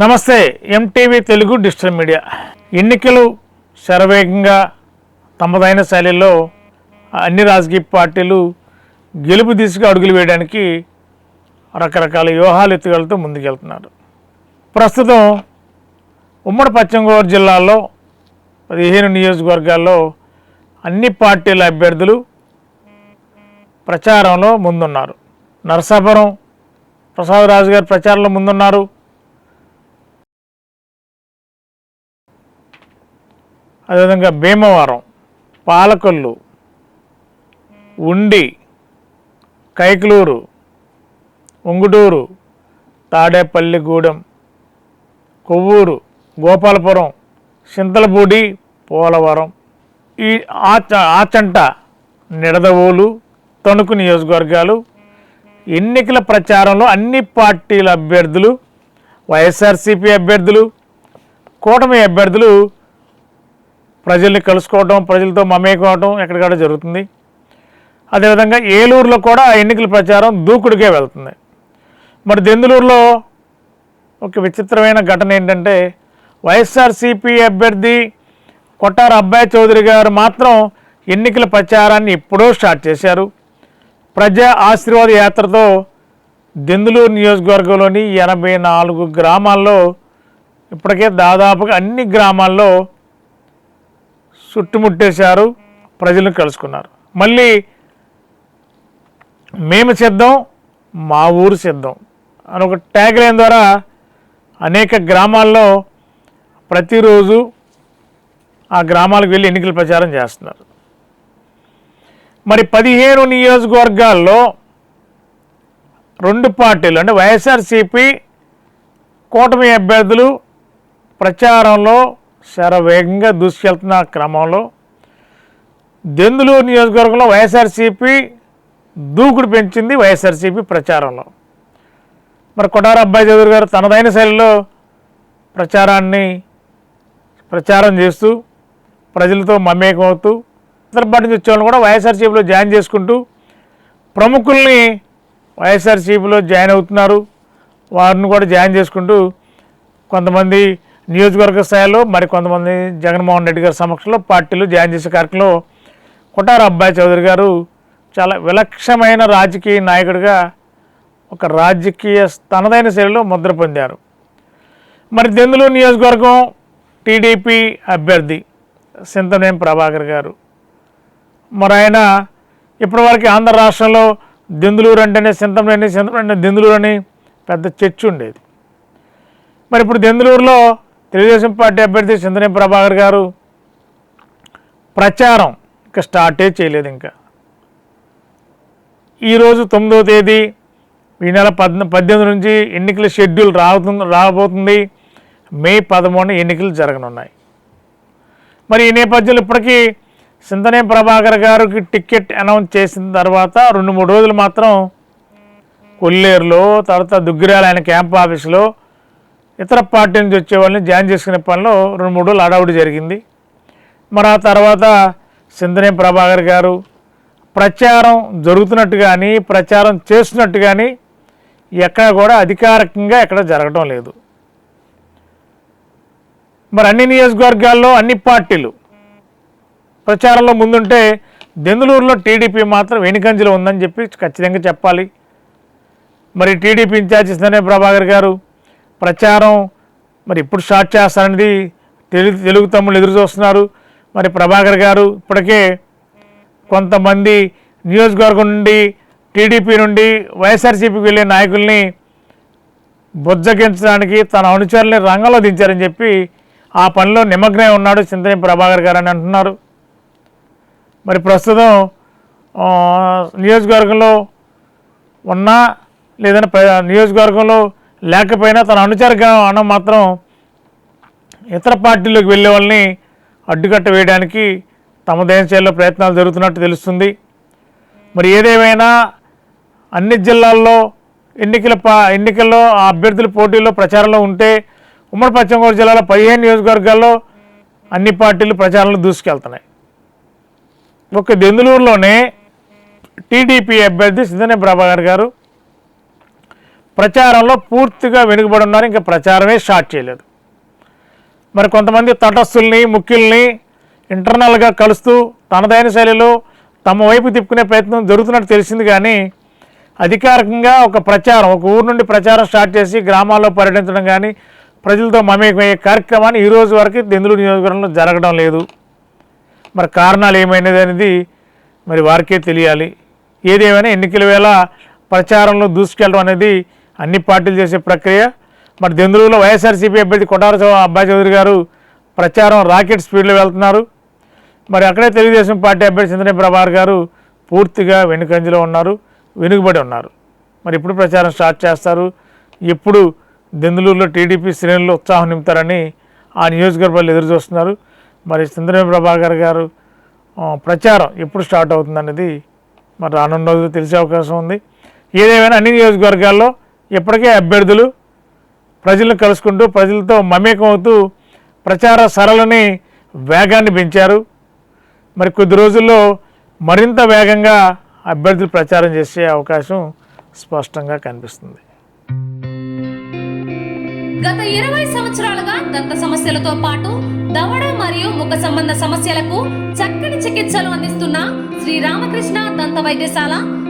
నమస్తే MTV Telugu digital media. ఎన్నికలు శరవేగంగా తమదైన శైలిలో అన్ని రాజకీయ పార్టీలు గెలుపు దిశగా అడుగులు వేయడానికి రకరకాల వ్యూహాలు ఎత్తుగలతో ముందుకెళ్తున్నారు. ప్రస్తుతం ఉమ్మడి పశ్చిమ గోదావరి జిల్లాలో పదిహేను నియోజకవర్గాల్లో అన్ని పార్టీల అభ్యర్థులు ప్రచారంలో ముందున్నారు. నరసాపురం ప్రసాదరాజు గారు ప్రచారంలో ముందున్నారు. అదేవిధంగా భీమవరం పాలకొల్లు ఉండి కైకలూరు ఉంగుటూరు తాడేపల్లిగూడెం కొవ్వూరు గోపాలపురం చింతలపూడి పోలవరం. ఈ ఆచ ఆచంట నిడదవోలు తణుకు నియోజకవర్గాలు ఎన్నికల ప్రచారంలో అన్ని పార్టీల అభ్యర్థులు వైఎస్ఆర్సీపీ అభ్యర్థులు కూటమి అభ్యర్థులు ప్రజల్ని కలుసుకోవడం ప్రజలతో మమేకం అవడం ఎక్కడికక్కడ జరుగుతుంది? అదేవిధంగా ఏలూరులో కూడా ఎన్నికల ప్రచారం దూకుడికే వెళ్తుంది. మరి దెందులూరులో ఒక విచిత్రమైన ఘటన ఏంటంటే వైఎస్ఆర్సీపీ అభ్యర్థి కొట్టారు అబ్బాయి చౌదరి గారు మాత్రం ఎన్నికల ప్రచారాన్ని ఎప్పుడో స్టార్ట్ చేశారు. ప్రజా ఆశీర్వాద యాత్రతో దెందులూరు నియోజకవర్గంలోని ఎనభై నాలుగు గ్రామాల్లో ఇప్పటికే దాదాపుగా అన్ని గ్రామాల్లో చుట్టుముట్టేశారు ప్రజలను కలుసుకున్నారు. మళ్ళీ మేము సిద్ధం మా ఊరు సిద్ధం అని ఒక ట్యాగ్ లైన్ ద్వారా అనేక గ్రామాల్లో ప్రతిరోజు ఆ గ్రామాలకు వెళ్ళి ఎన్నికల ప్రచారం చేస్తున్నారు. మరి పదిహేను నియోజకవర్గాల్లో రెండు పార్టీలు అంటే వైఎస్ఆర్సీపీ కూటమి అభ్యర్థులు ప్రచారంలో శరవేగంగా దూసుకెళ్తున్న క్రమంలో దెందులూరు నియోజకవర్గంలో వైఎస్ఆర్సీపీ దూకుడు పెంచింది వైఎస్ఆర్సీపీ ప్రచారంలో. మరి కొడార అబ్బాయి చౌదరి గారు తనదైన శైలిలో ప్రచారాన్ని ప్రచారం చేస్తూ ప్రజలతో మమేకం అవుతూ ఇతర నుంచి వచ్చేవాళ్ళు కూడా వైఎస్ఆర్సీపీలో జాయిన్ చేసుకుంటూ ప్రముఖుల్ని వైఎస్ఆర్సీపీలో జాయిన్ అవుతున్నారు. వారిని కూడా జాయిన్ చేసుకుంటూ కొంతమంది నియోజకవర్గ స్థాయిలో మరి కొంతమంది జగన్మోహన్ రెడ్డి గారి సమక్షంలో పార్టీలు జాయిన్ చేసే కార్యక్రమంలో కొట్టార అబ్బాయి చౌదరి గారు చాలా విలక్షణమైన రాజకీయ నాయకుడిగా ఒక రాజకీయ తనదైన శైలిలో ముద్ర పొందారు. మరి దెందులు నియోజకవర్గం టీడీపీ అభ్యర్థి సింతనేం ప్రభాకర్ గారు. మరి ఆయన ఇప్పటివరకు ఆంధ్ర రాష్ట్రంలో దెందులూరు అంటేనే సింతంనేని సింతం దెందులూరు అని పెద్ద చర్చ ఉండేది. మరి ఇప్పుడు దెందులూరులో తెలుగుదేశం పార్టీ అభ్యర్థి చింతనే ప్రభాకర్ గారు ప్రచారం ఇంకా స్టార్టే చేయలేదు ఇంకా. ఈరోజు తొమ్మిదవ తేదీ ఈ నెల పద్ పద్దెనిమిది నుంచి ఎన్నికల షెడ్యూల్ రాబోతుంది రాబోతుంది. మే పదమూడున ఎన్నికలు జరగనున్నాయి. మరి ఈ నేపథ్యంలో ఇప్పటికీ సింతనే ప్రభాకర్ గారికి టికెట్ అనౌన్స్ చేసిన తర్వాత రెండు మూడు రోజులు మాత్రం కొల్లేరులో తర్వాత దుగ్గిరాల ఆయన క్యాంప్ ఆఫీసులో ఇతర పార్టీ నుంచి వచ్చే వాళ్ళని జాయిన్ చేసుకునే పనిలో రెండు మూడు రోజులు అడావుడి జరిగింది. మరి ఆ తర్వాత సింధనే ప్రభాకర్ గారు ప్రచారం జరుగుతున్నట్టు కానీ ప్రచారం చేస్తున్నట్టు కానీ ఎక్కడ కూడా అధికారికంగా ఎక్కడ జరగడం లేదు. మరి అన్ని నియోజకవర్గాల్లో అన్ని పార్టీలు ప్రచారంలో ముందుంటే దెందులూరులో టీడీపీ మాత్రం వెనుకంజలో ఉందని చెప్పి ఖచ్చితంగా చెప్పాలి. మరి టీడీపీ ఇన్ఛార్జ్ సింధనే ప్రభాకర్ గారు ప్రచారం మరి ఎప్పుడు స్టార్ట్ చేస్తారనేది తెలుగు తెలుగు తమ్ముళ్ళు ఎదురు చూస్తున్నారు. మరి ప్రభాకర్ గారు ఇప్పటికే కొంతమంది నియోజకవర్గం నుండి టీడీపీ నుండి వైఎస్ఆర్సీపీకి వెళ్ళే నాయకుల్ని బుజ్జగించడానికి తన అనుచరుల్ని రంగంలో దించారని చెప్పి ఆ పనిలో నిమగ్నమై ఉన్నాడు చింతని ప్రభాకర్ గారు అని అంటున్నారు. మరి ప్రస్తుతం నియోజకవర్గంలో ఉన్నా లేదంటే ప్ర- నియోజకవర్గంలో లేకపోయినా తన అనుచరగా మాత్రం ఇతర పార్టీలోకి వెళ్ళే వాళ్ళని అడ్డుకట్ట వేయడానికి తమ దేశంలో ప్రయత్నాలు జరుగుతున్నట్టు తెలుస్తుంది. మరి ఏదేమైనా అన్ని జిల్లాల్లో ఎన్నికల ఎన్నికల్లో ఆ అభ్యర్థుల పోటీల్లో ప్రచారంలో ఉంటే ఉమ్మడి పశ్చిమ గోదావరి జిల్లాలో పదిహేను నియోజకవర్గాల్లో అన్ని పార్టీలు ప్రచారంలో దూసుకెళ్తున్నాయి. ఒక దెందులూరులోనే టీడీపీ అభ్యర్థి సిద్ధనే ప్రభాకర్ గారు ప్రచారంలో పూర్తిగా వెనుకబడి ఉన్నారు. ఇంకా ప్రచారమే స్టార్ట్ చేయలేదు. మరి కొంతమంది తటస్థుల్ని ముఖ్యుల్ని ఇంటర్నల్గా కలుస్తూ తనదైన శైలిలో తమ వైపు తిప్పుకునే ప్రయత్నం జరుగుతున్నట్టు తెలిసింది. కానీ అధికారికంగా ఒక ప్రచారం ఒక ఊరు నుండి ప్రచారం స్టార్ట్ చేసి గ్రామాల్లో పర్యటించడం కానీ ప్రజలతో మమేకమయ్యే కార్యక్రమాన్ని ఈ రోజు వరకు దెందులు నియోజకవర్గంలో జరగడం లేదు. మరి కారణాలు ఏమైనది అనేది మరి వారికే తెలియాలి. ఏదేమైనా ఎన్నికల వేళ ప్రచారంలో దూసుకెళ్ళడం అనేది అన్ని పార్టీలు చేసే ప్రక్రియ. మరి దెందులూరులో వైఎస్ఆర్సీపీ అభ్యర్థి కొట్టార అబ్బాయి చౌదరి గారు ప్రచారం రాకెట్ స్పీడ్లో వెళ్తున్నారు. మరి అక్కడే తెలుగుదేశం పార్టీ అభ్యర్థి చంద్రనే ప్రభాకర్ గారు పూర్తిగా వెనుకంజలో ఉన్నారు వెనుకబడి ఉన్నారు. మరి ఎప్పుడు ప్రచారం స్టార్ట్ చేస్తారు. ఎప్పుడు దెందులూరులో టీడీపీ శ్రేణులు ఉత్సాహం నింపుతారని ఆ నియోజకవర్గాలు ఎదురు చూస్తున్నారు. మరి చంద్రనే ప్రభాకర్ గారు ప్రచారం ఎప్పుడు స్టార్ట్ అవుతుందనేది మరి రానున్న రోజులు తెలిసే అవకాశం ఉంది. ఏదేమైనా అన్ని నియోజకవర్గాల్లో ఇప్పటికే అభ్యర్థులు ప్రజలను కలుసుకుంటూ ప్రజలతో మమేకమవుతూ ప్రచార సరళని వేగాన్ని పెంచారు. మరి కొద్ది రోజుల్లో మరింత వేగంగా అభ్యర్థులు ప్రచారం చేసే అవకాశం స్పష్టంగా కనిపిస్తుంది. గత ఇరవై సంవత్సరాలుగా దంత సమస్యలతో పాటు దవడ మరియు ముఖ సంబంధ సమస్యలకు చక్కని చికిత్సలు అందిస్తున్న శ్రీ రామకృష్ణ దంత వైద్యశాల